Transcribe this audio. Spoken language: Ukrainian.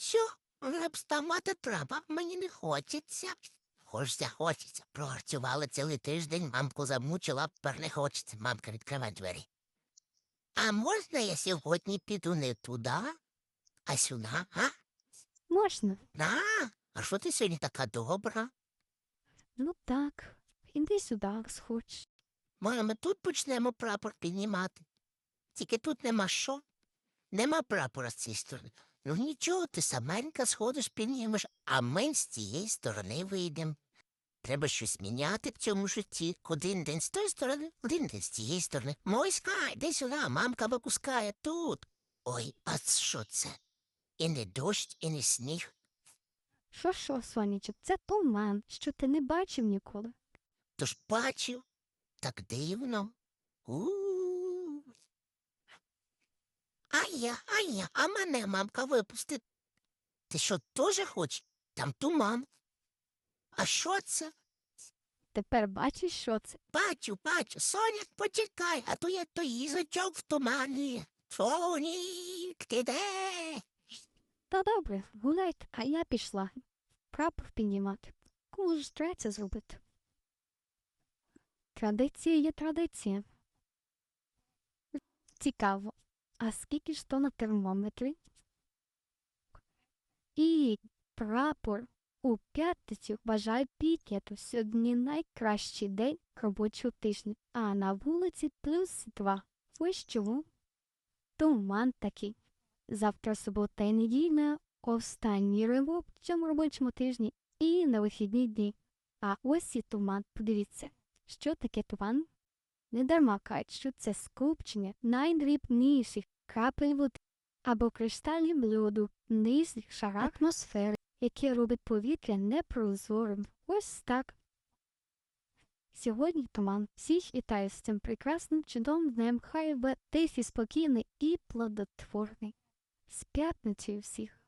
Що? Вставати треба, мені не хочеться. Хочеться, хочеться. Працювала цілий тиждень, мамку замучила, тепер не хочеться. Мамка, відкривай двері. А можна я сьогодні піду не туди, а сюди, а? Можна. А, а що ти сьогодні така добра? Ну так. Іди сюди, схоч. Мама, тут почнемо прапор піднімати. Тільки тут нема що? Нема прапора з цієї сторони. Ну нічого, ти саменька сходиш, піднімеш, а ми з цієї сторони вийдемо. Треба щось міняти в цьому житті. Один день з тої сторони, один день з цієї сторони. Мойська, йди сюди, мамка випускає тут. Ой, а що це? І не дощ, і не сніг. Що що, сонечок, це туман, що ти не бачив ніколи. Тож бачив, так дивно. У. А я, а мене мамка випустить. Ти що, теж хочеш? Там туман. А що це? Тепер бачиш, що це? Бачу, бачу. Соня, почекай, а то я то їжачок в тумані. Сонік, ти де? Та добре, гуляйте, а я пішла. Прапор піднімати. Кому ж треба це зробити? Традиція є традиція. Цікаво. А скільки ж то на термометрі? І прапор у п'ятницю бажаю пікету. Сьогодні найкращий день робочого тижня, а на вулиці плюс два. Ось чому? Туман такий. Завтра субота і неділя, останній ривок в цьому робочому тижні і на вихідні дні. А ось і туман. Подивіться, що таке туман? Недарма кажуть, що це скупчення найдрібніших крапель води або кришталів льоду в нижніх шарах атмосфери, яке робить повітря непрозорим. Ось так. Сьогодні туман. Всіх вітаю з цим прекрасним чудовим днем. Хай тихий, спокійний і плодотворний. З п'ятницею всіх.